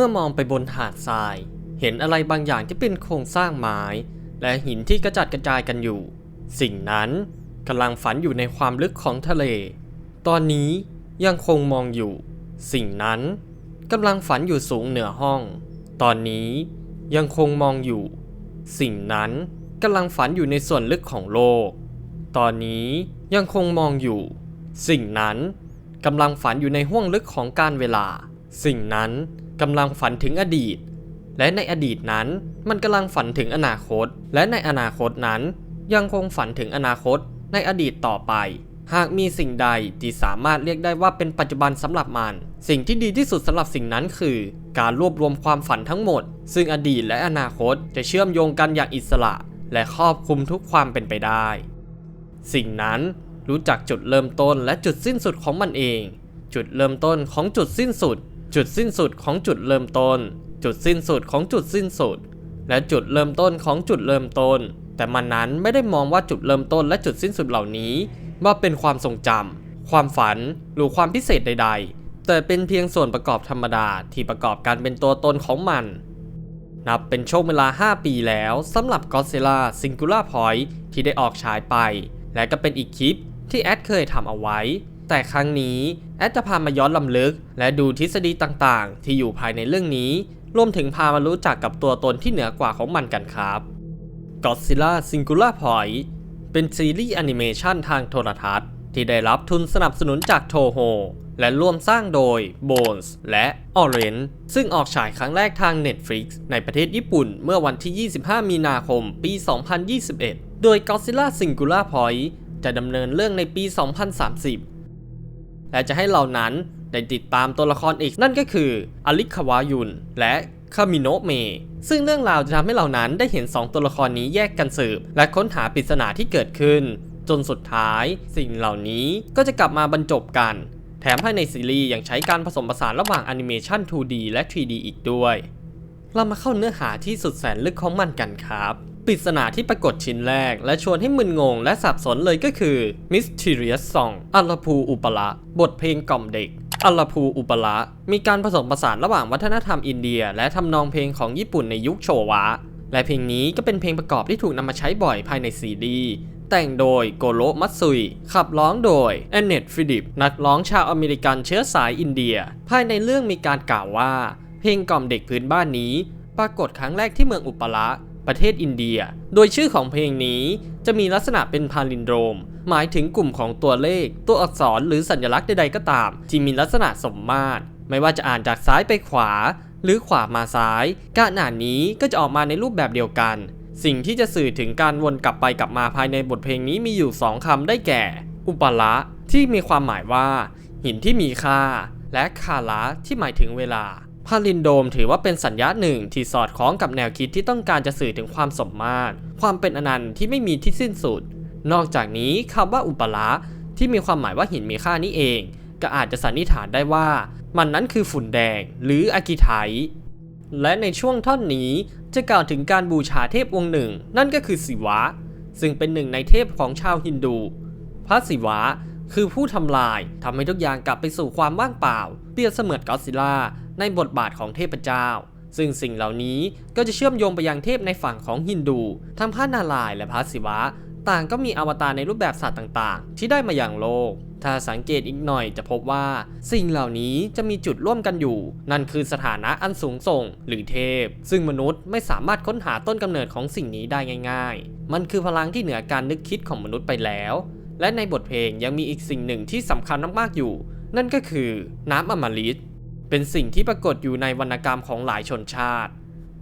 เมื่อมองไปบนหาดทราย เห็นอะไรบางอย่างที่เป็นโครงสร้างไม้ และหินที่กระจัดกระจายกันอยู่ สิ่งนั้นกำลังฝันอยู่ในความลึกของทะเล ตอนนี้ยังคงมองอยู่ สิ่งนั้นกำลังฝันอยู่สูงเหนือห้อง ตอนนี้ยังคงมองอยู่ สิ่งนั้นกำลังฝันอยู่ในส่วนลึกของโลก ตอนนี้ยังคงมองอยู่ สิ่งนั้นกำลังฝันอยู่ในห้วงลึกของการเวลา สิ่งนั้น กำลังฝันถึงอดีต และในอดีตนั้นมันกำลังฝันถึงอนาคต และในอนาคตนั้น ยังคงฝันถึงอนาคตในอดีตต่อไป หากมีสิ่งใดที่สามารถเรียกได้ว่าเป็นปัจจุบันสำหรับมัน สิ่งที่ดีที่สุดสำหรับสิ่งนั้นคือ การรวบรวมความฝันทั้งหมด ซึ่งอดีตและอนาคตจะเชื่อมโยงกันอย่างอิสระ และครอบคลุมทุกความเป็นไปได้ สิ่งนั้นรู้จักจุดเริ่มต้นและจุดสิ้นสุดของมันเอง จุดเริ่มต้นของจุดสิ้นสุด จุดสิ้นสุดของจุดเริ่มต้น จุดสิ้นสุดของจุดสิ้นสุด และจุดเริ่มต้นของจุดเริ่มต้น แต่มันนั้นไม่ได้มองว่าจุดเริ่มต้นและจุดสิ้นสุดเหล่านี้ ว่าเป็นความทรงจำความฝันหรือความพิเศษใด ๆ แต่เป็นเพียงส่วนประกอบธรรมดาที่ประกอบการเป็นตัวตนของมัน นับเป็นช่วงเวลา 5 ปีแล้วสำหรับ Godzilla Singular Point ที่ได้ออกฉายไป และก็เป็นอีกคลิปที่แอดเคยทำเอาไว้ แต่ครั้งนี้แอดจะพามาย้อนลำลึก และดูทฤษฎีต่างๆ ที่อยู่ภายในเรื่องนี้ รวมถึงพามารู้จักกับตัวตนที่เหนือกว่าของมันกันครับ Godzilla Singular Point เป็นซีรีส์แอนิเมชันทางโทรทัศน์ ที่ได้รับทุนสนับสนุนจากโทโฮและร่วมสร้างโดย Bones และ Orange ซึ่งออกฉายครั้งแรกทาง Netflix ในประเทศญี่ปุ่นเมื่อวันที่ 25 มีนาคม ปี 2021 โดย Godzilla Singular Point จะดำเนินเรื่องในปี 2030 และจะให้เหล่านั้นได้ติดตามตัวละครอีกนั่นก็คืออลิคาวายุนและคามิโนะเม ซึ่งเรื่องราวจะทำให้เหล่านั้นได้เห็น 2 ตัวละครนี้แยกกันสืบ และค้นหาปริศนาที่เกิดขึ้น จนสุดท้ายสิ่งเหล่านี้ก็จะกลับมาบรรจบกัน แถมภายในซีรีส์ยังใช้การผสมผสานระหว่างแอนิเมชัน 2D และ 3D อีกด้วย เรามาเข้าเนื้อหาที่สุดแสนลึกของมันกันครับ ปริศนาที่ปรากฏชิ้นแรก และชวนให้มึนงงและสับสนเลยก็คือ Mysterious Song อัลลพูอุปละ บทเพลงกล่อมเด็กอัลลพูอุปละ มีการผสมผสานระหว่างวัฒนธรรมอินเดีย และทำนองเพลงของญี่ปุ่นในยุคโชวะ และเพลงนี้ก็เป็นเพลงประกอบที่ถูกนำมาใช้บ่อยภายในซีดี แต่งโดยโกโรมัตซุย ขับร้องโดยแอนเนตฟิลิป นักร้องชาวอเมริกันเชื้อสายอินเดีย ภายในเรื่องมีการกล่าวว่า เพลงกล่อมเด็กพื้นบ้านนี้ ปรากฏครั้งแรกที่เมืองอุปละ ประเทศอินเดีย โดยชื่อของเพลงนี้จะมีลักษณะเป็นพาลินโดรมหมายถึงกลุ่มของตัวเลข ตัวอักษรหรือสัญลักษณ์ใดๆก็ตาม ที่มีลักษณะสมมาตร ไม่ว่าจะอ่านจากซ้ายไปขวา หรือขวามาซ้าย การอ่านนี้ก็จะออกมาในรูปแบบเดียวกัน สิ่งที่จะสื่อถึงการวนกลับไปกลับมาภายในบทเพลงนี้มีอยู่2คำได้แก่ อุปละที่มีความหมายว่า หินที่มีค่า และคาระที่หมายถึงเวลา พาลินโดมถือว่าเป็นสัญญาหนึ่งที่สอดคล้องกับแนวคิดที่ต้องการจะสื่อถึงความสมมาตร ความเป็นอนันต์ที่ไม่มีที่สิ้นสุด นอกจากนี้คำว่าอุปละที่มีความหมายว่าหินมีค่านี้เอง ก็อาจจะสันนิษฐานได้ว่า มันนั้นคือฝุ่นแดง หรืออากิไทและในช่วงท่อนนี้จะกล่าวถึงการบูชาเทพองค์หนึ่ง นั่นก็คือศิวะ ซึ่งเป็นหนึ่งในเทพของชาวฮินดู พระศิวะคือผู้ทำลายทำให้ทุกอย่างกลับไปสู่ความว่างเปล่าเปรียบเสมือนกอดซิล่า ในบทบาทของเทพเจ้า ซึ่งสิ่งเหล่านี้ก็จะเชื่อมโยงไปยังเทพในฝั่งของฮินดู ทั้งพระนารายณ์และพระศิวะ ต่างก็มีอวตารในรูปแบบสัตว์ต่างๆ ที่ได้มาอย่างโลก ถ้าสังเกตอีกหน่อยจะพบว่า สิ่งเหล่านี้จะมีจุดร่วมกันอยู่ นั่นคือสถานะอันสูงส่ง หรือเทพ ซึ่งมนุษย์ไม่สามารถค้นหาต้นกำเนิดของสิ่งนี้ได้ง่าย ๆ มันคือพลังที่เหนือการนึกคิดของมนุษย์ไปแล้ว และในบทเพลงยังมีอีกสิ่งหนึ่งที่สำคัญมากๆอยู่ นั่นก็คือน้ำอมฤต เป็นสิ่งที่ปรากฏอยู่ในวรรณกรรมของหลายชนชาติ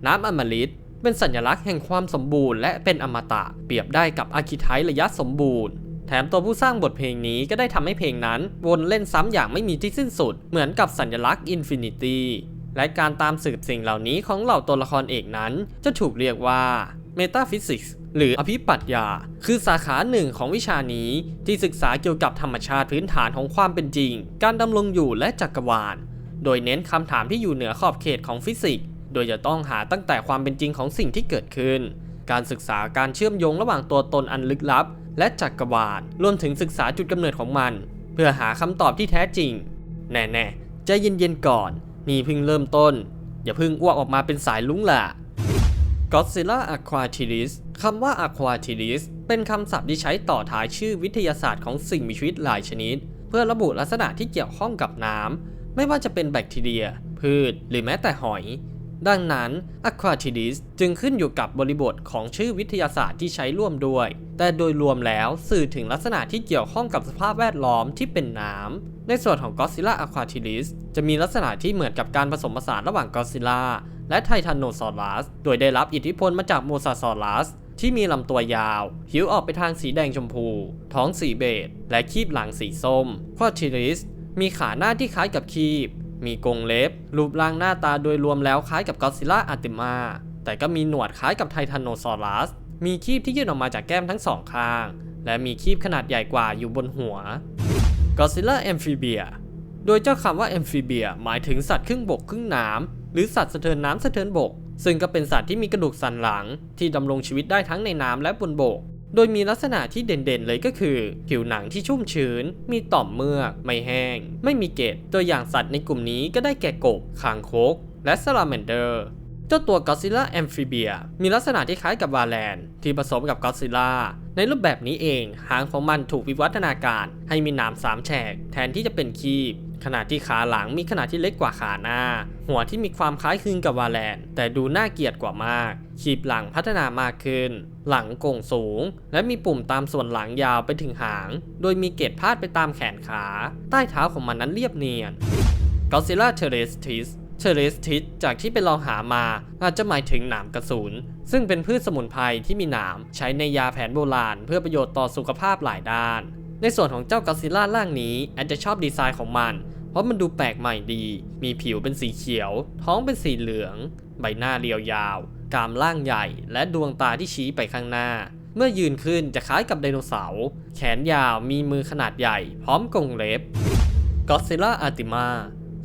น้ำอมฤตเป็นสัญลักษณ์แห่งความสมบูรณ์และเป็นอมตะเปรียบได้กับอาคิไทระยะสมบูรณ์ แถมตัวผู้สร้างบทเพลงนี้ก็ได้ทำให้เพลงนั้นวนเล่นซ้ำอย่างไม่มีที่สิ้นสุด เหมือนกับสัญลักษณ์อินฟินิตี้และการตามสืบสิ่งเหล่านี้ของเหล่าตัวละครเอกนั้น จะถูกเรียกว่าเมตาฟิสิกส์หรืออภิปรัชญาคือสาขาหนึ่งของวิชานี้ที่ศึกษาเกี่ยวกับธรรมชาติพื้นฐานของความเป็นจริง การดำรงอยู่และจักรวาล ดยเน้นคำถามที่อยู่เหนือขอบเขตของฟิสิกส์ โดยจะต้องหาตั้งแต่ความเป็นจริงของสิ่งที่เกิดขึ้น การศึกษาการเชื่อมโยงระหว่างตัวตนอันลึกลับ และจักรวาล รวมถึงศึกษาจุดกำเนิดของมัน เพื่อหาคำตอบที่แท้จริง แน่ๆใจเย็นๆก่อน นี่เพิ่งเริ่มต้น อย่าเพิ่งอ้วกออกมาเป็นสายลุ้งล่ะ Godzilla Aquatilis คำว่า Aquatilis เป็นคำศัพท์ที่ใช้ต่อท้ายชื่อวิทยาศาสตร์ของสิ่งมีชีวิตหลายชนิด เพื่อระบุลักษณะที่เกี่ยวข้องกับน้ำ ไม่ว่าจะเป็นแบคทีเรีย พืช หรือแม้แต่หอย ดังนั้น Aquatilis จึงขึ้นอยู่กับบริบทของชื่อวิทยาศาสตร์ที่ใช้ร่วมด้วย แต่โดยรวมแล้วสื่อถึงลักษณะที่เกี่ยวข้องกับสภาพแวดล้อมที่เป็นน้ำ ในส่วนของ Godzilla Aquatilis จะมีลักษณะที่เหมือนกับการผสมผสานระหว่าง Godzilla และไททานโนซอรัส โดยได้รับอิทธิพลมาจากโมซาซอรัสที่มีลำตัวยาว ผิวออกไปทางสีแดงชมพู ท้องสีเบจและคีบหลังสีส้มควอทิลิส มีขาหน้าที่คล้ายกับคีบ มีกรงเล็บ รูปร่างหน้าตาโดยรวมแล้วคล้ายกับกอซิล่าอาติมา แต่ก็มีหนวดคล้ายกับไททานโนซอรัส มีคีบที่ยื่นออกมาจากแก้มทั้งสองข้าง และมีคีบขนาดใหญ่กว่าอยู่บนหัว Godzilla Amphibia โดยเจ้าคำว่า Amphibia หมายถึงสัตว์ครึ่งบกครึ่งน้ำหรือสัตว์สะเทินน้ำสะเทินบก ซึ่งก็เป็นสัตว์ที่มีกระดูกสันหลัง ที่ดำรงชีวิตได้ทั้งในน้ำและบนบก โดยมีลักษณะที่เด่นๆเลยก็คือ ผิวหนังที่ชุ่มชื้น มีต่อมเมือก ไม่แห้ง ไม่มีเกล็ดตัวอย่างสัตว์ในกลุ่มนี้ก็ได้แก่กบคางคก และสลาแมนเดอร์ เจ้าตัว Godzilla Amphibia มีลักษณะที่คล้ายกับวาแลนที่ผสมกับ Godzilla ในรูปแบบนี้เอง หางของมันถูกวิวัฒนาการ ให้มีหนามสามแฉก แทนที่จะเป็นคีบ ขณะที่ขาหลังมีขนาดที่เล็กกว่าขาหน้า หัวที่มีความคล้ายคลึงกับวาแลนแต่ดูน่าเกลียดกว่ามาก ขีบหลังพัฒนามากขึ้น หลังโก่งสูง และมีปุ่มตามส่วนหลังยาวไปถึงหาง โดยมีเกล็ดพาดไปตามแขนขา ใต้เท้าของมันนั้นเรียบเนียน Godzilla terrestris เชอริสทิสจากที่ไปลองหามาอาจจะหมายถึงหนามกระสุนซึ่งเป็นพืชสมุนไพรที่มีหนามใช้ในยาแผนโบราณ เพื่อประโยชน์ต่อสุขภาพหลายด้าน ในส่วนของเจ้ากอซิล่าร่างนี้แอนจะชอบดีไซน์ของมัน เพราะมันดูแปลกใหม่ดี มีผิวเป็นสีเขียว ท้องเป็นสีเหลือง ใบหน้าเรียวยาว กรามล่างใหญ่ และดวงตาที่ชี้ไปข้างหน้า เมื่อยืนขึ้นจะคล้ายกับไดโนเสาร์แขนยาวมีมือขนาดใหญ่ พร้อมกรงเล็บ Godzilla Artima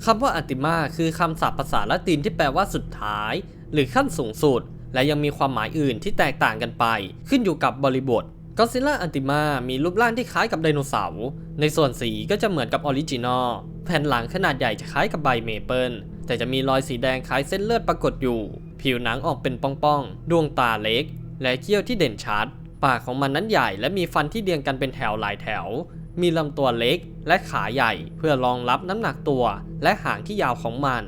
คำว่า Artima คือคำศัพท์ภาษาละตินที่แปลว่าสุดท้าย หรือขั้นสูงสุด และยังมีความหมายอื่นที่แตกต่างกันไป ขึ้นอยู่กับบริบท Godzilla Artima มีรูปร่างที่คล้ายกับไดโนเสาร์ ในส่วนสีก็จะเหมือนกับออริจินอล แผ่นหลังขนาดใหญ่จะคล้ายกับใบเมเปิล แต่จะมีรอยสีแดงคล้ายเส้นเลือดปรากฏอยู่ ผิวหนังออกเป็นป่องๆ ดวงตาเล็ก และเขี้ยวที่เด่นชัด ปากของมันนั้นใหญ่และมีฟันที่เรียงกันเป็นแถวหลายแถว มีลำตัวเล็กและขาใหญ่เพื่อรองรับน้ำหนักตัวและหางที่ยาวของมัน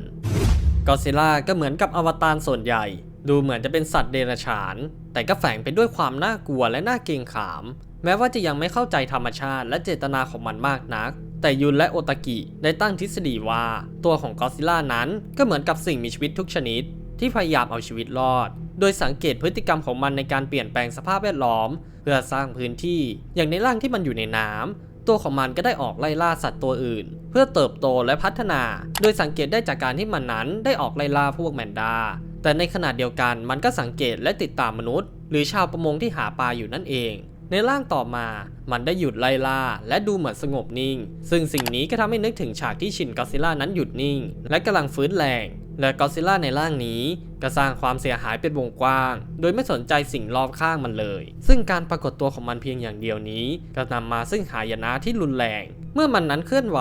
กอซิล่าก็เหมือนกับอวตารส่วนใหญ่ ดูเหมือนจะเป็นสัตว์เดรัจฉาน แต่ก็แฝงไปด้วยความน่ากลัวและน่าเกรงขาม แม้ว่าจะยังไม่เข้าใจธรรมชาติและเจตนาของมันมากนัก แต่ยุนและโอตากิได้ตั้งทฤษฎีว่า ตัวของกอซิล่านั้นก็เหมือนกับสิ่งมีชีวิตทุกชนิด ที่พยายามเอาชีวิตรอด โดยสังเกตพฤติกรรมของมันในการเปลี่ยนแปลงสภาพแวดล้อม เพื่อสร้างพื้นที่อย่างในร่างที่มันอยู่ในน้ำ ตัวของมันก็ได้ออกไล่ล่าสัตว์ตัวอื่น เพื่อเติบโตและพัฒนา โดยสังเกตได้จากการที่มันนั้นได้ออกไล่ล่าพวกแมนดา แต่ในขณะเดียวกันมันก็สังเกตและติดตามมนุษย์ หรือชาวประมงที่หาปลาอยู่นั่นเอง ในร่างต่อมามันได้หยุดไล่ล่า และดูเหมือนสงบนิ่ง ซึ่งสิ่งนี้ก็ทำให้นึกถึงฉากที่ชินกอซิล่านั้นหยุดนิ่ง และกำลังฟื้นแรง และกอซิล่าในร่างนี้ก็สร้างความเสียหายเป็นวงกว้าง โดยไม่สนใจสิ่งรอบข้างมันเลย ซึ่งการปรากฏตัวของมันเพียงอย่างเดียวนี้ก็นำมาซึ่งหายนะที่รุนแรง เมื่อมันนั้นเคลื่อนไหว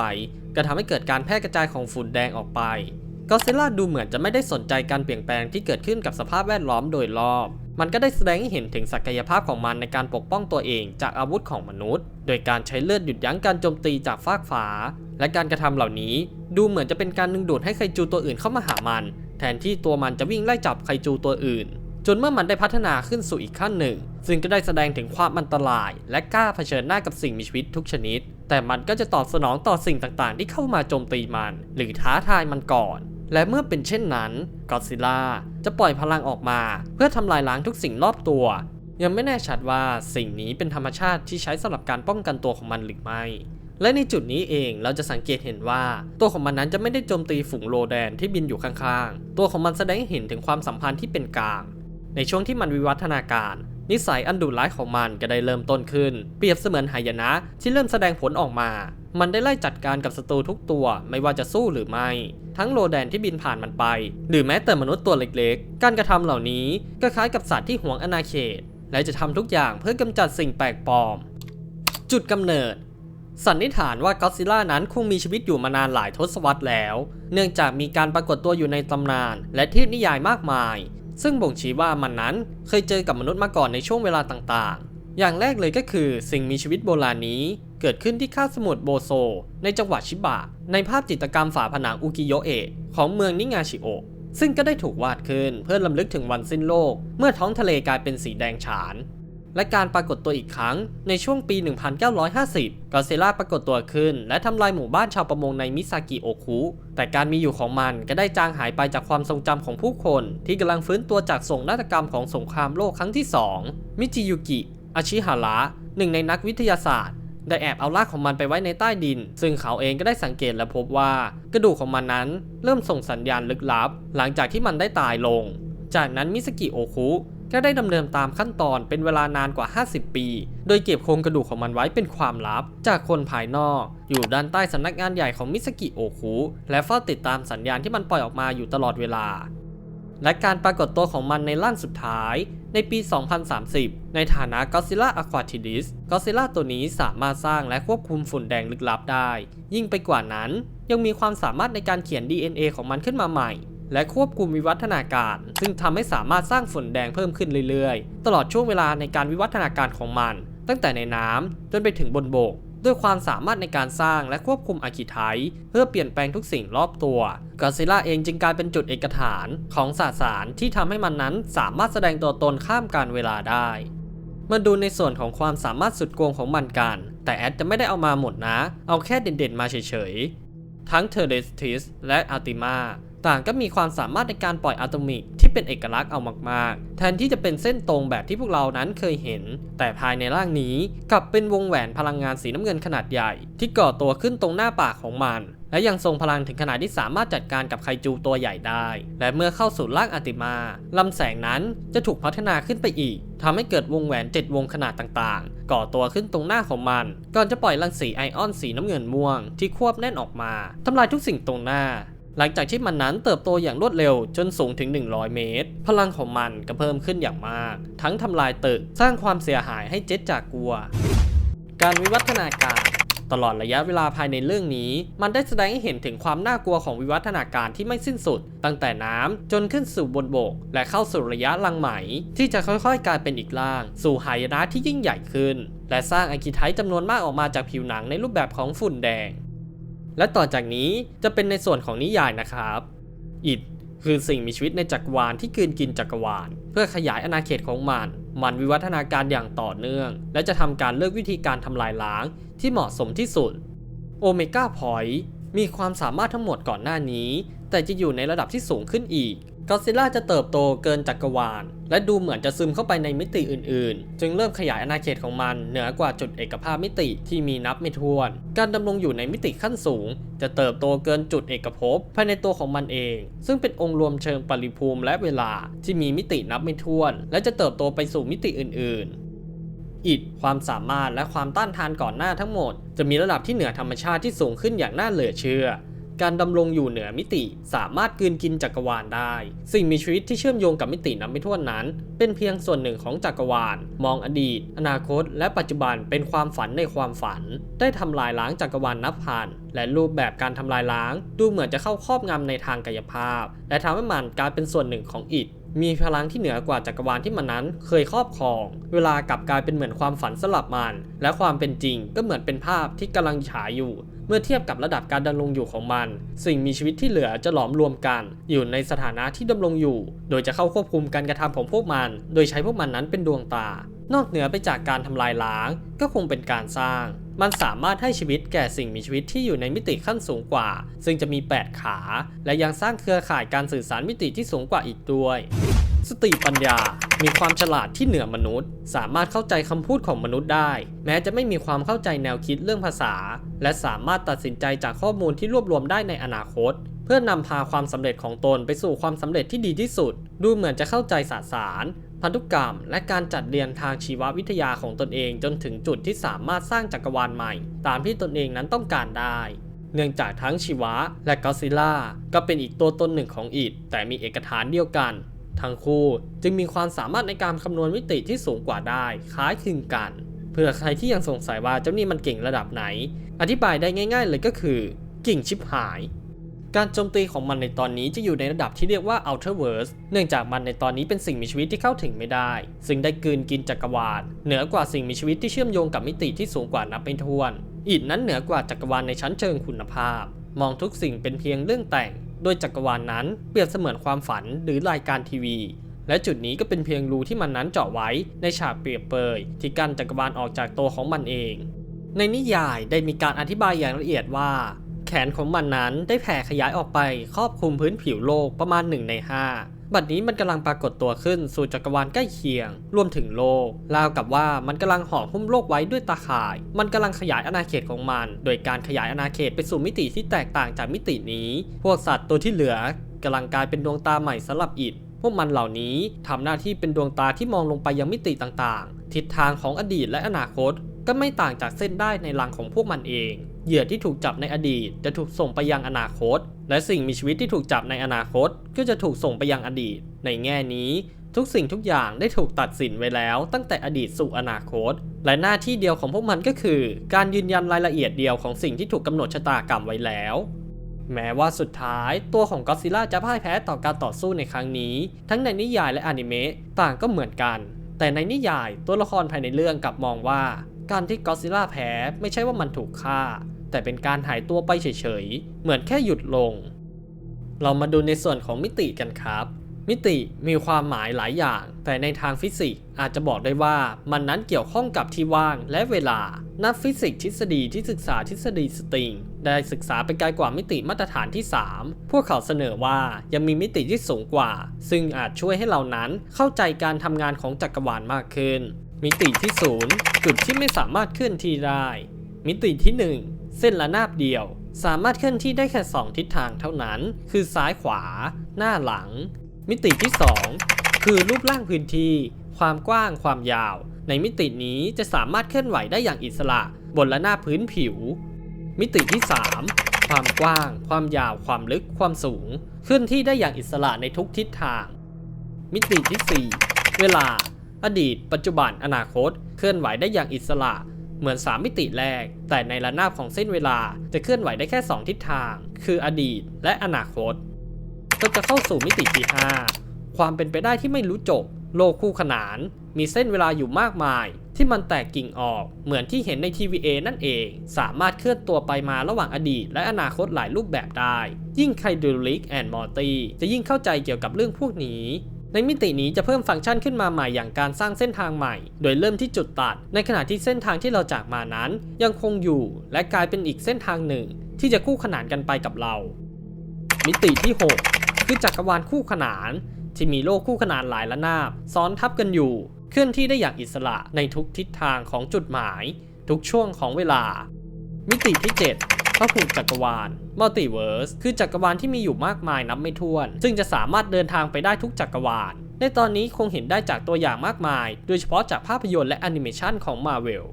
ก็ทำให้เกิดการแพร่กระจายของฝุ่นแดงออกไปกอซิล่าดูเหมือนจะไม่ได้สนใจการเปลี่ยนแปลงที่เกิดขึ้นกับสภาพแวดล้อมโดยรอบ มันก็ได้แสดงให้เห็นถึงศักยภาพของมันในการปกป้องตัวเองจากอาวุธของมนุษย์ โดยการใช้เลือดหยุดยั้งการโจมตีจากฟากฟ้า และการกระทำเหล่านี้ดูเหมือนจะเป็นการดึงดูดให้ไคจูตัวอื่นเข้ามาหามัน แทนที่ตัวมันจะวิ่งไล่จับไคจูตัวอื่น จนเมื่อมันได้พัฒนาขึ้นสู่อีกขั้นหนึ่ง ซึ่งก็ได้แสดงถึงความอันตราย และกล้าเผชิญหน้ากับสิ่งมีชีวิตทุกชนิด แต่มันก็จะตอบสนองต่อสิ่งต่างๆ ที่เข้ามาโจมตีมัน หรือท้าทายมันก่อน และเมื่อเป็นเช่นนั้นกอซิล่าจะปล่อยพลังออกมา เพื่อทำลายล้างทุกสิ่งรอบตัว ยังไม่แน่ชัดว่าสิ่งนี้เป็นธรรมชาติที่ใช้สำหรับการป้องกันตัวของมันหรือไม่ และในจุดนี้เองเราจะสังเกตเห็นว่า ตัวของมันนั้นจะไม่ได้โจมตีฝูงโลแดนที่บินอยู่ข้างๆ ตัวของมันแสดงให้เห็นถึงความสัมพันธ์ที่เป็นกลาง ในช่วงที่มันวิวัฒนาการ นิสัยอันดุร้ายของมันก็ได้เริ่มต้นขึ้น เปรียบเสมือนหายนะที่เริ่มแสดงผลออกมา มันได้ไล่จัดการกับศัตรูทุกตัวไม่ว่าจะสู้หรือไม่ ทั้งโลแดนที่บินผ่านมันไป หรือแม้แต่มนุษย์ตัวเล็กๆ การกระทำเหล่านี้ก็คล้ายกับสัตว์ที่หวงอาณาเขต และจะทำทุกอย่างเพื่อกำจัดสิ่งแปลกปลอม จุดกำเนิด สันนิษฐานว่าก็อดซิลล่านั้นคงมีชีวิตอยู่มานานหลายทศวรรษแล้ว เนื่องจากมีการปรากฏตัวอยู่ในตำนาน และเทพนิยายมากมาย ซึ่งบ่งชี้ว่ามันนั้นเคยเจอกับมนุษย์มาก่อนในช่วงเวลาต่างๆ อย่างแรกเลยก็คือสิ่งมีชีวิตโบราณนี้ เกิดขึ้นที่คาบสมุทรโบโซ ในจังหวัดชิบะ ในภาพจิตรกรรมฝาผนังอุกิโยเอะของเมืองนิงาชิโอะซึ่งก็ได้ถูกวาดขึ้นเพื่อลำลึกถึงวันสิ้นโลก เมื่อท้องทะเลกลายเป็นสีแดงฉาน และการปรากฏตัวอีกครั้งในช่วงปี 1950 กอซิล่าปรากฏตัวขึ้น และทำลายหมู่บ้านชาวประมงในมิซากิโอคุแต่การมีอยู่ของมันก็ได้จางหายไปจากความทรงจำของผู้คน ที่กำลังฟื้นตัวจากโศกนาฏกรรมของสงครามโลกครั้งที่ 2 มิจิยุกิ อาชิฮาระหนึ่งในนักวิทยาศาสตร์ได้แอบเอารากของมันไปไว้ในใต้ดิน ซึ่งเขาเองก็ได้สังเกตและพบว่ากระดูกของมันนั้น เริ่มส่งสัญญาณลึกลับ หลังจากที่มันได้ตายลง จากนั้นมิสกิโอคุ ก็ได้ดำเนินตามขั้นตอนเป็นเวลานานกว่า 50 ปี โดยเก็บโครงกระดูกของมันไว้เป็นความลับ จากคนภายนอก อยู่ด้านใต้สำนักงานใหญ่ของมิสกิโอคุและเฝ้าติดตามสัญญาณที่มันปล่อยออกมาอยู่ตลอดเวลา และการปรากฏตัวของมันในร่างสุดท้าย ในปี 2030 ในฐานะ Godzilla Aquatidis Godzilla ตัวนี้สามารถสร้างและควบคุมฝุ่นแดงลึกลับได้ ยิ่งไปกว่านั้น ยังมีความสามารถในการเขียน DNA ของมันขึ้นมาใหม่ และควบคุมวิวัฒนาการ ซึ่งทำให้สามารถสร้างฝุ่นแดงเพิ่มขึ้นเรื่อยๆ ตลอดช่วงเวลาในการวิวัฒนาการของมัน ตั้งแต่ในน้ำจนไปถึงบนบก ด้วยความสามารถในการสร้างและควบคุมอาคิไทเพื่อเปลี่ยนแปลงทุกสิ่งรอบตัวกอซิล่าเองจึงกลายเป็นจุดเอกฐานของสสารที่ทำให้มันนั้นสามารถแสดงตัวตนข้ามการเวลาได้มาดูในส่วนของความสามารถสุดโกงของมันกัน แต่แอดจะไม่ได้เอามาหมดนะ เอาแค่เด่นๆมาเฉยๆ ทั้งเทเลสติสและอัลติมาต่างก็มีความสามารถในการปล่อยอะตอมิกที่เป็นเอกลักษณ์เอามาก ๆ แทนที่จะเป็นเส้นตรงแบบที่พวกเรานั้นเคยเห็น แต่ภายในร่างนี้กลับเป็นวงแหวนพลังงานสีน้ำเงินขนาดใหญ่ ที่ก่อตัวขึ้นตรงหน้าปากของมัน และยังทรงพลังถึงขนาดที่สามารถจัดการกับไคจูตัวใหญ่ได้ และเมื่อเข้าสู่ร่างอติมาลำแสงนั้นจะถูกพัฒนาขึ้นไปอีกทำให้เกิดวงแหวน 7 วงขนาดต่างๆ ก่อตัวขึ้นตรงหน้าของมัน ก่อนจะปล่อยรังสีไอออนสีน้ำเงินม่วงที่ควบแน่นออกมาทำลายทุกสิ่งตรงหน้าหลังจากที่มันนั้นเติบโตอย่างรวดเร็วจนสูงถึง 100 เมตร พลังของมันก็เพิ่มขึ้นอย่างมาก ทั้งทำลายตึก สร้างความเสียหายให้เจ็ตจากกัว การวิวัฒนาการ ตลอดระยะเวลาภายในเรื่องนี้ มันได้แสดงให้เห็นถึงความน่ากลัวของวิวัฒนาการที่ไม่สิ้นสุด ตั้งแต่น้ำจนขึ้นสู่บนบก และเข้าสู่ระยะลังไหม ที่จะค่อยๆ กลายเป็นอีกล่าง สู่หายนะที่ยิ่งใหญ่ขึ้น และสร้างอาคิไทจำนวนมากออกมาจากผิวหนังในรูปแบบของฝุ่นแดง และต่อจากนี้จะเป็นในส่วนของนิยายนะครับอิดคือสิ่งมีชีวิตในจักรวาลที่กืนกินจักรวาล เพื่อขยายอาณาเขตของมัน มันวิวัฒนาการอย่างต่อเนื่อง และจะทำการเลือกวิธีการทำลายล้าง ที่เหมาะสมที่สุด โอเมก้าพอยต์มีความสามารถทั้งหมดก่อนหน้านี้ แต่จะอยู่ในระดับที่สูงขึ้นอีกกอซิล่าจะเติบโตเกินจักรวาล และดูเหมือนจะซึมเข้าไปในมิติอื่นๆ จึงเริ่มขยายอาณาเขตของมันเหนือกว่าจุดเอกภาพมิติที่มีนับไม่ถ้วน การดำรงอยู่ในมิติขั้นสูง จะเติบโตเกินจุดเอกภพภายในตัวของมันเอง ซึ่งเป็นองค์รวมเชิงปริภูมิและเวลาที่มีมิตินับไม่ถ้วน และจะเติบโตไปสู่มิติอื่นๆ อิดความสามารถและความต้านทานก่อนหน้าทั้งหมด จะมีระดับที่เหนือธรรมชาติที่สูงขึ้นอย่างน่าเหลือเชื่อ การดำรงอยู่เหนือมิติสามารถกืนกินจักรวาลได้ สิ่งมีชีวิตที่เชื่อมโยงกับมิตินับไม่ถ้วนนั้น เป็นเพียงส่วนหนึ่งของจักรวาล มองอดีต อนาคต และปัจจุบันเป็นความฝันในความฝัน ได้ทำลายล้างจักรวาลนับพันและรูปแบบการทำลายล้าง ดูเหมือนจะเข้าครอบงำในทางกายภาพ และทำให้มันกลายเป็นส่วนหนึ่งของอิฐ มีพลังที่เหนือกว่าจักรวาลที่มันนั้นเคยครอบครอง เวลากลับกลายเป็นเหมือนความฝันสลับมัน และความเป็นจริงก็เหมือนเป็นภาพที่กำลังฉายอยู่ เมื่อเทียบกับระดับการดำรงอยู่ของมัน สิ่งมีชีวิตที่เหลือจะหลอมรวมกัน อยู่ในสถานะที่ดำรงอยู่ โดยจะเข้าควบคุมการกระทำของพวกมัน โดยใช้พวกมันนั้นเป็นดวงตา นอกเหนือไปจากการทำลายล้าง ก็คงเป็นการสร้าง มันสามารถให้ชีวิตแก่สิ่งมีชีวิตที่อยู่ในมิติขั้นสูงกว่า ซึ่งจะมี 8 ขา และยังสร้างเครือข่ายการสื่อสารมิติที่สูงกว่าอีกด้วย สติปัญญา มีความฉลาดที่เหนือมนุษย์ สามารถเข้าใจคำพูดของมนุษย์ได้ แม้จะไม่มีความเข้าใจแนวคิดเรื่องภาษา และสามารถตัดสินใจจากข้อมูลที่รวบรวมได้ในอนาคต เพื่อนำพาความสำเร็จของตนไปสู่ความสำเร็จที่ดีที่สุด ดูเหมือนจะเข้าใจสสาร พันธุกรรม และการจัดเรียนทางชีววิทยาของตนเองจนถึงจุดที่สามารถสร้างจักรวาลใหม่ ตามที่ตนเองนั้นต้องการได้ เนื่องจากทั้งชีวะและกอซิล่าก็เป็นอีกตัวตนหนึ่งของอิดแต่มีเอกฐานเดียวกัน ทั้งคู่จึงมีความสามารถในการคำนวณมิติที่สูงกว่าได้คล้ายคลึงกัน เพื่อใครที่ยังสงสัยว่าเจ้านี่มันเก่งระดับไหน อธิบายได้ง่าย ๆ เลยก็คือเก่งชิบหาย การโจมตีของมันในตอนนี้จะอยู่ในระดับที่เรียกว่า Outerverse เนื่องจากมันในตอนนี้เป็นสิ่งมีชีวิตที่เข้าถึงไม่ได้ ซึ่งได้กลืนกินจักรวาล เหนือกว่าสิ่งมีชีวิตที่เชื่อมโยงกับมิติที่สูงกว่านับไม่ถ้วน อิดนั้นเหนือกว่าจักรวาลในชั้นเชิงคุณภาพ มองทุกสิ่งเป็นเพียงเรื่องแต่ง โดยจักรวาลนั้นเปรียบเสมือนความฝันหรือรายการทีวี และจุดนี้ก็เป็นเพียงรูที่มันนั้นเจาะไว้ในฉากเปรียบเปยที่กั้นจักรวาลออกจากตัวของมันเอง ในนิยายได้มีการอธิบายอย่างละเอียดว่า แขนของมันนั้นได้แผ่ขยายออกไปครอบคลุมพื้นผิวโลกประมาณ1ใน5บัดนี้มันกำลังปรากฏตัวขึ้นสู่จักรวาลใกล้เคียง รวมถึงโลกราวกับว่ามันกำลังห่อหุ้มโลกไว้ด้วยตาข่าย มันกำลังขยายอาณาเขตของมัน โดยการขยายอาณาเขตไปสู่มิติที่แตกต่างจากมิตินี้ พวกสัตว์ตัวที่เหลือกำลังกลายเป็นดวงตาใหม่สำหรับอิดพวกมันเหล่านี้ทำหน้าที่เป็นดวงตาที่มองลงไปยังมิติต่างๆ ทิศทางของอดีตและอนาคต ก็ไม่ต่างจากเส้นได้ในรังของพวกมันเอง เหยื่อที่ถูกจับในอดีต จะถูกส่งไปยังอนาคต และสิ่งมีชีวิตที่ถูกจับในอนาคต ก็จะถูกส่งไปยังอดีต ในแง่นี้ ทุกสิ่งทุกอย่างได้ถูกตัดสินไว้แล้ว ตั้งแต่อดีตสู่อนาคต และหน้าที่เดียวของพวกมันก็คือ การยืนยันรายละเอียดเดียวของสิ่งที่ถูกกำหนดชะตากรรมไว้แล้วแม้ว่าสุดท้ายตัวของก็อดซิล่าจะพ่ายแพ้ต่อการต่อสู้ในครั้งนี้ ทั้งในนิยายและอนิเมะต่างก็เหมือนกัน แต่ในนิยายตัวละครภายในเรื่องกลับมองว่า การที่ก็อดซิล่าแพ้ไม่ใช่ว่ามันถูกฆ่า แต่เป็นการหายตัวไปเฉยๆ เหมือนแค่หยุดลง เรามาดูในส่วนของมิติกันครับ มิติมีความหมายหลายอย่าง แต่ในทางฟิสิกส์อาจจะบอกได้ว่ามันนั้นเกี่ยวข้องกับที่ว่างและเวลา นักฟิสิกส์ทฤษฎีที่ศึกษาทฤษฎีสตริง ได้ศึกษาไปไกลกว่ามิติมาตรฐานที่ 3 พวกเขาเสนอว่ายังมีมิติที่สูงกว่า ซึ่งอาจช่วยให้เรานั้นเข้าใจการทำงานของจักรวาลมากขึ้น มิติที่ศูนย์จุดที่ไม่สามารถเคลื่อนที่ได้มิติที่ 1 เส้นระนาบเดียว สามารถเคลื่อนที่ได้แค่ 2 ทิศทางเท่านั้น คือซ้ายขวา หน้าหลัง มิติที่ 2 คือรูปร่างพื้นที่ ความกว้างความยาว ในมิตินี้จะสามารถเคลื่อนไหวได้อย่างอิสระ บนระนาบพื้นผิว มิติที่ 3 ความกว้าง ความยาว ความลึก ความสูง เคลื่อนที่ได้อย่างอิสระในทุกทิศทาง มิติที่ 4 เวลา อดีต ปัจจุบัน อนาคต เคลื่อนไหวได้อย่างอิสระ เหมือน 3 มิติแรก แต่ในระนาบของเส้นเวลาจะเคลื่อนไหวได้แค่ 2 ทิศทาง คืออดีตและอนาคตก็จะเข้าสู่มิติที่ 5 ความเป็นไปได้ที่ไม่รู้จบ โลกคู่ขนาน มีเส้นเวลาอยู่มากมาย ที่มันแตกกิ่งออก เหมือนที่เห็นใน TVA นั่นเอง สามารถเคลื่อนตัวไปมาระหว่างอดีต และอนาคตหลายรูปแบบได้ ยิ่งใครดูลิกแอนด์มอร์ตี้จะยิ่งเข้าใจเกี่ยวกับเรื่องพวกนี้ ในมิตินี้จะเพิ่มฟังก์ชันขึ้นมาใหม่อย่างการสร้างเส้นทางใหม่ โดยเริ่มที่จุดตัด ในขณะที่เส้นทางที่เราจากมานั้น ยังคงอยู่และกลายเป็นอีกเส้นทางหนึ่ง ที่จะคู่ขนานกันไปกับเรา มิติที่ 6 คือจักรวาลคู่ขนาน ที่มีโลกคู่ขนานหลายระนาบ ซ้อนทับกันอยู่ เคลื่อนที่ได้อย่างอิสระในทุกทิศทางของจุดหมาย ทุกช่วงของเวลา มิติที่ 7 ก็คือจักรวาลมัลติเวิร์สคือจักรวาลที่มีอยู่มากมายนับไม่ถ้วน ซึ่งจะสามารถเดินทางไปได้ทุกจักรวาลในตอนนี้คงเห็นได้จากตัวอย่างมากมาย โดยเฉพาะจากภาพยนตร์และแอนิเมชันของ Marvel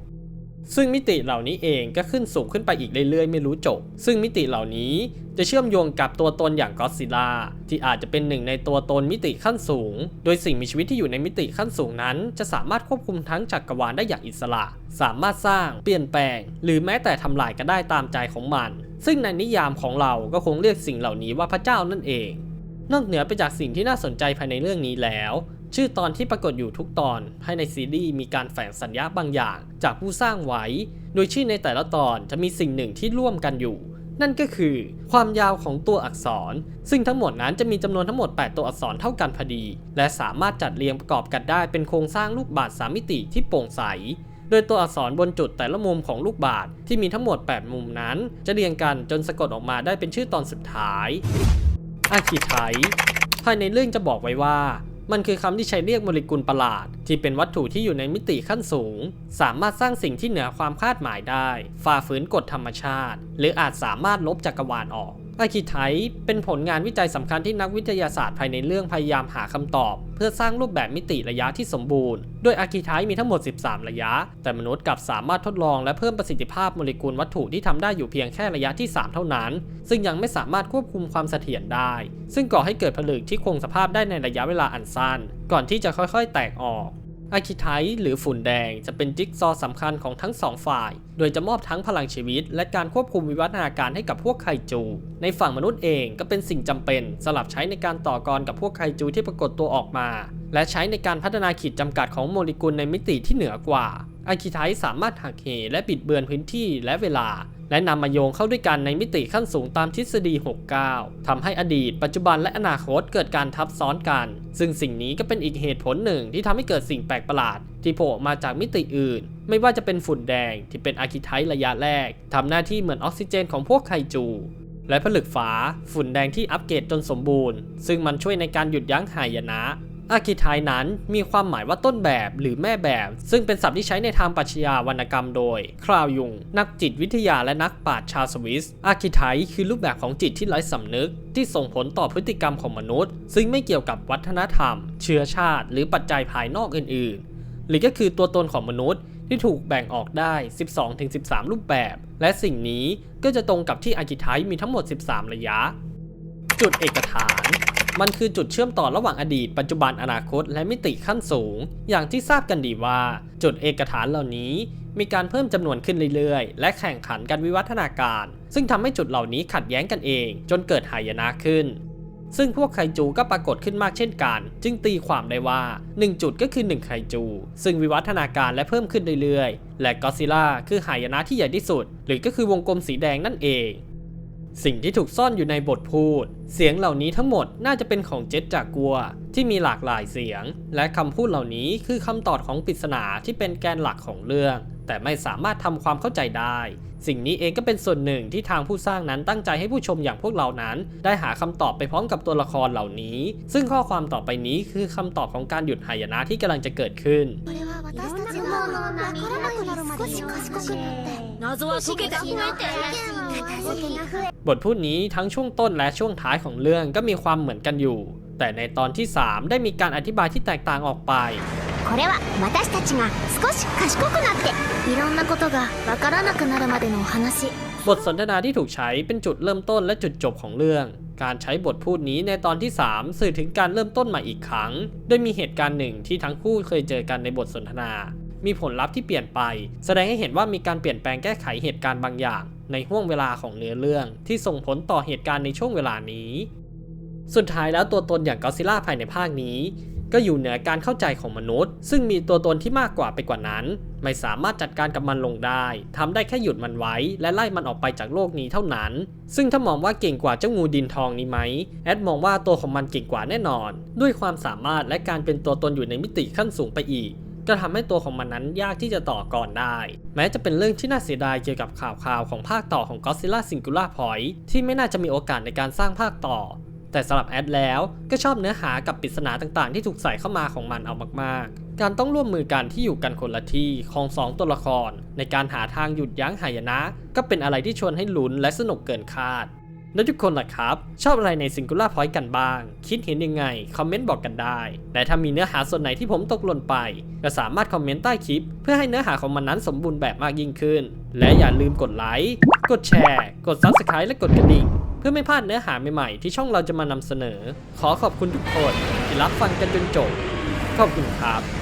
ซึ่งมิติเหล่านี้เองก็ขึ้นสูงขึ้นไปอีกเรื่อยๆไม่รู้จบ ซึ่งมิติเหล่านี้จะเชื่อมโยงกับตัวตนอย่างก็อดซิลล่าที่อาจจะเป็นหนึ่งในตัวตนมิติขั้นสูง โดยสิ่งมีชีวิตที่อยู่ในมิติขั้นสูงนั้น จะสามารถควบคุมทั้งจักรวาลได้อย่างอิสระ สามารถสร้าง เปลี่ยนแปลง หรือแม้แต่ทำลายก็ได้ตามใจของมัน ซึ่งในนิยามของเราก็คงเรียกสิ่งเหล่านี้ว่าพระเจ้านั่นเอง นอกเหนือไปจากสิ่งที่น่าสนใจภายในเรื่องนี้แล้ว ชื่อตอนที่ปรากฏอยู่ทุกตอนภายในซีรีส์มีการแฝงสัญญาบางอย่างจากผู้สร้างไว้ โดยชื่อในแต่ละตอนจะมีสิ่งหนึ่งที่ร่วมกันอยู่ นั่นก็คือความยาวของตัวอักษร ซึ่งทั้งหมดนั้นจะมีจำนวนทั้งหมด 8 ตัวอักษรเท่ากันพอดี และสามารถจัดเรียงประกอบกันได้เป็นโครงสร้างลูกบาศก์สามมิติที่โปร่งใส โดยตัวอักษรบนจุดแต่ละมุมของลูกบาศก์ที่มีทั้งหมด 8 มุมนั้น จะเรียงกันจนสะกดออกมาได้เป็นชื่อตอนสุดท้ายอาคิไทภายในเรื่องจะบอกไว้ว่า มันคือคำที่ใช้เรียกโมเลกุลประหลาด ที่เป็นวัตถุที่อยู่ในมิติขั้นสูง สามารถสร้างสิ่งที่เหนือความคาดหมายได้ ฝ่าฝืนกฎธรรมชาติ หรืออาจสามารถลบจักรวาลออก อาคิไทเป็นผลงานวิจัยสำคัญที่นักวิทยาศาสตร์ภายในเรื่องพยายามหาคำตอบ เพื่อสร้างรูปแบบมิติระยะที่สมบูรณ์ โดยอาคิไทมีทั้งหมด 13 ระยะ แต่มนุษย์กลับสามารถทดลองและเพิ่มประสิทธิภาพโมเลกุลวัตถุที่ทำได้อยู่เพียงแค่ระยะที่ 3 เท่านั้น ซึ่งยังไม่สามารถควบคุมความเสถียรได้ ซึ่งก่อให้เกิดผลึกที่คงสภาพได้ในระยะเวลาอันสั้น ก่อนที่จะค่อยๆ แตกออกอาคิไทหรือฝุ่นแดงจะเป็นจิ๊กซอสำคัญของทั้งสองฝ่ายโดยจะมอบทั้งพลังชีวิต และการควบคุมวิวัฒนาการให้กับพวกไคจู ในฝั่งมนุษย์เองก็เป็นสิ่งจำเป็นสลับใช้ในการต่อกรกับพวกไคจูที่ปรากฏตัวออกมา และใช้ในการพัฒนาขีดจำกัดของโมเลกุลในมิติที่เหนือกว่าอาคิไทสามารถหักเหและบิดเบือนพื้นที่และเวลา และนำมาโยงเข้าด้วยกันในมิติขั้นสูงตามทฤษฎี 69ทำให้อดีต ปัจจุบันและอนาคตเกิดการทับซ้อนกัน ซึ่งสิ่งนี้ก็เป็นอีกเหตุผลหนึ่งที่ทำให้เกิดสิ่งแปลกประหลาด ที่โผล่มาจากมิติอื่น ไม่ว่าจะเป็นฝุ่นแดงที่เป็นอาคิไทระยะแรกทำหน้าที่เหมือนออกซิเจนของพวกไคจู และผลึกฟ้าฝุ่นแดงที่อัปเกรดจนสมบูรณ์ ซึ่งมันช่วยในการหยุดยั้งหายนะ อาคิไทยนั้นมีความหมายว่าต้นแบบหรือแม่แบบ ซึ่งเป็นศัพท์ที่ใช้ในทางปรัชญาวรรณกรรมโดย คราวยุง นักจิตวิทยาและนักปราชญ์ชาวสวิส อาคิไทยคือรูปแบบของจิตที่ไร้สำนึก ที่ส่งผลต่อพฤติกรรมของมนุษย์ ซึ่งไม่เกี่ยวกับวัฒนธรรม เชื้อชาติ หรือปัจจัยภายนอกอื่น ๆ หรือก็คือตัวตนของมนุษย์ ที่ถูกแบ่งออกได้ 12-13 รูปแบบ และสิ่งนี้ก็จะตรงกับที่อาคิไทยมีทั้งหมด 13 ระยะ จุดเอกฐาน มันคือจุดเชื่อมต่อระหว่างอดีต ปัจจุบันอนาคต และมิติขั้นสูง อย่างที่ทราบกันดีว่า จุดเอกฐานเหล่านี้มีการเพิ่มจำนวนขึ้นเรื่อยๆ และแข่งขันกันวิวัฒนาการ ซึ่งทำให้จุดเหล่านี้ขัดแย้งกันเอง จนเกิดหายนะขึ้น ซึ่งพวกไคจูก็ปรากฏขึ้นมากเช่นกัน จึงตีความได้ว่า 1 จุดก็คือ 1 ไคจู ซึ่งวิวัฒนาการและเพิ่มขึ้นเรื่อยๆ และก็อดซิลล่าคือหายนะที่ใหญ่ที่สุด หรือก็คือวงกลมสีแดงนั่นเอง สิ่งที่ถูกซ่อนอยู่ในบทพูด เสียงเหล่านี้ทั้งหมดน่าจะเป็นของเจตจากกัว ที่มีหลากหลายเสียง และคำพูดเหล่านี้คือคำตอบของปริศนาที่เป็นแกนหลักของเรื่อง แต่ไม่สามารถทำความเข้าใจได้ สิ่งนี้เองก็เป็นส่วนหนึ่งที่ทางผู้สร้างนั้นตั้งใจให้ผู้ชมอย่างพวกเรานั้น ได้หาคำตอบไปพร้อมกับตัวละครเหล่านี้ ซึ่งข้อความต่อไปนี้คือคำตอบของการหยุดหายนะที่กำลังจะเกิดขึ้นบทพูดนี้ทั้งช่วงต้นและช่วงท้ายของเรื่องก็มีความเหมือนกันอยู่ แต่ในตอนที่ 3 ได้มีการอธิบายที่แตกต่างออกไป これは私たちが少し賢くなっていろんなことがわからなくなるまでのお話 บทสนทนาที่ถูกใช้เป็นจุดเริ่มต้นและจุดจบของเรื่อง การใช้บทพูดนี้ในตอนที่ 3 สื่อถึงการเริ่มต้นใหม่อีกครั้ง โดยมีเหตุการณ์หนึ่งที่ทั้งคู่เคยเจอกันในบทสนทนา มีผลลัพธ์ที่เปลี่ยนไป แสดงให้เห็นว่ามีการเปลี่ยนแปลงแก้ไขเหตุการณ์บางอย่าง ในห่วงเวลาของเนื้อเรื่อง ที่ส่งผลต่อเหตุการณ์ในช่วงเวลานี้ สุดท้ายแล้วตัวตนอย่างก็อดซิลล่าภายในภาคนี้ ก็อยู่เหนือการเข้าใจของมนุษย์ ซึ่งมีตัวตนที่มากกว่าไปกว่านั้น ไม่สามารถจัดการกับมันลงได้ทำได้แค่หยุดมันไว้ และไล่มันออกไปจากโลกนี้เท่านั้น ซึ่งถ้ามองว่าเก่งกว่าเจ้างูดินทองนี้ไหมแอดมองว่าตัวของมันเก่งกว่าแน่นอน ด้วยความสามารถและการเป็นตัวตนอยู่ในมิติขั้นสูงไปอีกก็ทำให้ตัวของมันนั้นยากที่จะต่อก่อนได้ แม้จะเป็นเรื่องที่น่าเสียดายเกี่ยวกับข่าวคราวของภาคต่อของ Godzilla Singular Point ที่ไม่น่าจะมีโอกาสในการสร้างภาคต่อ แต่สำหรับแอดแล้วก็ชอบเนื้อหากับปริศนาต่างๆ ที่ถูกใส่เข้ามาของมันเอามากๆ การต้องร่วมมือกันที่อยู่กันคนละที่ของสองตัวละคร ในการหาทางหยุดยั้งหายนะ ก็เป็นอะไรที่ชวนให้ลุ้นและสนุกเกินคาด แล้วทุกคนล่ะครับ ชอบอะไรใน Singular Point กันบ้าง คิดเห็นยังไง คอมเมนต์บอกกันได้ และถ้ามีเนื้อหาส่วนไหนที่ผมตกหล่นไป ก็สามารถคอมเมนต์ใต้คลิป เพื่อให้เนื้อหาของมันนั้นสมบูรณ์แบบมากยิ่งขึ้น และอย่าลืมกดไลค์ กดแชร์ กด Subscribe และกดกระดิ่ง เพื่อไม่พลาดเนื้อหาใหม่ๆที่ช่องเราจะมานำเสนอ ขอขอบคุณทุกคนที่รับฟังกันจนจบ ขอบคุณครับ